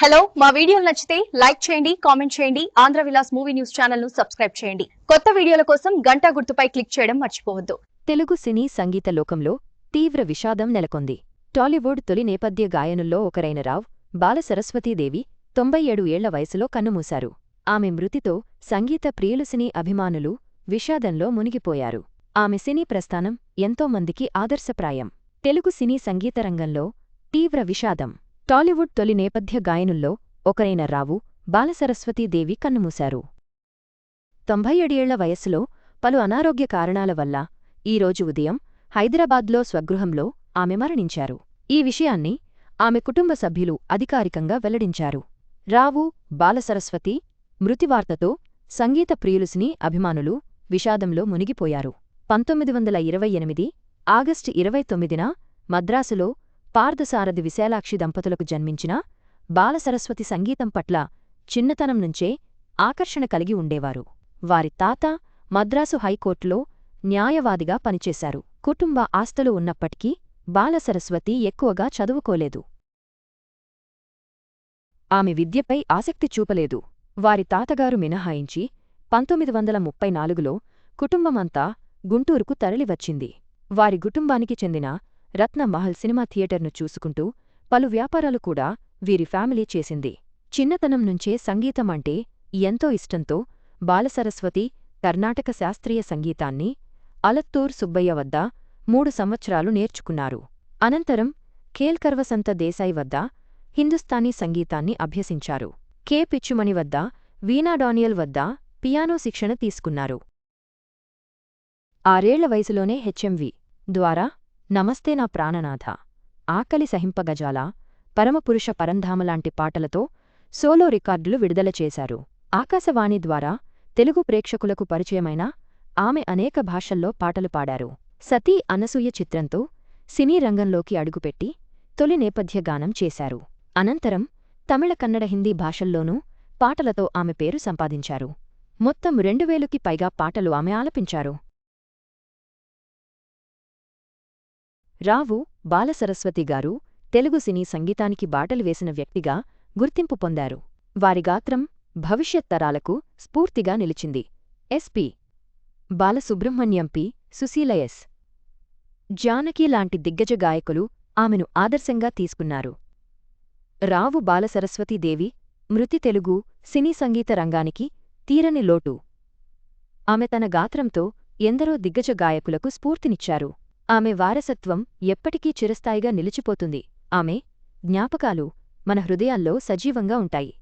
Hello మా వీడియోలు నచ్చితే లైక్ చేయండి కామెంట్ చేయండి ఆంధ్ర విలాస్ మూవీ న్యూస్ ఛానల్ను సబ్స్క్రైబ్ చేయండి. కొత్త వీడియోల కోసం గంటా గుర్తుపై క్లిక్ చేయడం మర్చిపోవద్దు. తెలుగు సినీ సంగీత లోకంలో తీవ్ర విషాదం నెలకొంది. టాలీవుడ్ తొలి నేపథ్య గాయనుల్లో ఒకరైన రావ్ బాలసరస్వతీదేవి తొంభై ఏడు ఏళ్ళ వయసులో కన్నుమూశారు. ఆమె మృతితో సంగీత ప్రియులు సినీ అభిమానులు విషాదంలో మునిగిపోయారు. ఆమె సినీ ప్రస్థానం ఎంతో మందికి ఆదర్శప్రాయం. తెలుగు సినీ సంగీత రంగంలో తీవ్ర విషాదం. టాలీవుడ్ తొలి నేపథ్య గాయనుల్లో ఒకరైన రావు బాలసరస్వతీదేవి కన్నుమూశారు. తొంభై ఏడేళ్ళ వయస్సులో పలు అనారోగ్య కారణాల వల్ల ఈరోజు ఉదయం హైదరాబాద్లో స్వగృహంలో ఆమె మరణించారు. ఈ విషయాన్ని ఆమె కుటుంబ సభ్యులు అధికారికంగా వెల్లడించారు. రావు బాలసరస్వతి మృతివార్తతో సంగీత ప్రియులుసిని అభిమానులు విషాదంలో మునిగిపోయారు. పంతొమ్మిది వందల ఇరవై ఎనిమిది ఆగస్టు ఇరవై తొమ్మిదిన మద్రాసులో పార్థసారథి విశాలాక్షి దంపతులకు జన్మించిన బాలసరస్వతి సంగీతం పట్ల చిన్నతనం నుంచే ఆకర్షణ కలిగి ఉండేవారు. వారి తాత మద్రాసు హైకోర్టులో న్యాయవాదిగా పనిచేశారు. కుటుంబ ఆస్తులు ఉన్నప్పటికీ బాలసరస్వతి ఎక్కువగా చదువుకోలేదు. ఆమె విద్యపై ఆసక్తి చూపలేదు. వారి తాతగారు మినహాయించి పంతొమ్మిది వందల ముప్పై నాలుగులో కుటుంబమంతా గుంటూరుకు తరలివచ్చింది. వారి కుటుంబానికి చెందిన రత్నమహల్ సినిమా థియేటర్ను చూసుకుంటూ పలు వ్యాపారాలు కూడా వీరి ఫ్యామిలీ చేసింది. చిన్నతనం నుంచే సంగీతం అంటే ఎంతో ఇష్టంతో బాలసరస్వతి కర్ణాటక శాస్త్రీయ సంగీతాన్ని అలత్తూర్ సుబ్బయ్య వద్ద మూడు సంవత్సరాలు నేర్చుకున్నారు. అనంతరం కేల్కర్వసంత దేశాయ్ వద్ద హిందుస్థానీ సంగీతాన్ని అభ్యసించారు. కే. పిచ్చుమణి వద్ద వీణా డానియల్ వద్ద పియానో శిక్షణ తీసుకున్నారు. ఆరేళ్ళ వయసులోనే హెచ్ఎంవి ద్వారా నమస్తే నా ప్రాణనాథ. ఆకలి సహింపగజాల? పరమపురుష పరంధామలాంటి పాటలతో సోలో రికార్డులు విడుదల చేశారు. ఆకాశవాణి ద్వారా తెలుగు ప్రేక్షకులకు పరిచయమైన ఆమె అనేక భాషల్లో పాటలు పాడారు. సతీ అనసూయ చిత్రంతో సినీ రంగంలోకి అడుగుపెట్టి తొలి నేపథ్య గానం చేశారు. అనంతరం తమిళ కన్నడ హిందీ భాషల్లోనూ పాటలతో ఆమె పేరు సంపాదించారు. మొత్తం రెండు వేలుకి పైగా పాటలు ఆమె ఆలపించారు. రావు బాలసరస్వతి గారు తెలుగు సినీ సంగీతానికి బాటలు వేసిన వ్యక్తిగా గుర్తింపు పొందారు. వారి గాత్రం భవిష్యత్ తరాలకు స్ఫూర్తిగా నిలిచింది. SP Balasubrahmanyam P. Susheela S. Janaki లాంటి దిగ్గజ గాయకులు ఆమెను ఆదర్శంగా తీసుకున్నారు. రావు బాలసరస్వతీదేవి మృతి తెలుగు సినీ సంగీత రంగానికి తీరని లోటు. ఆమె తన గాత్రంతో ఎందరో దిగ్గజ గాయకులకు స్ఫూర్తినిచ్చారు. ఆమె వారసత్వం ఎప్పటికీ చిరస్థాయిగా నిలిచిపోతుంది. ఆమె జ్ఞాపకాలు మన హృదయాల్లో సజీవంగా ఉంటాయి.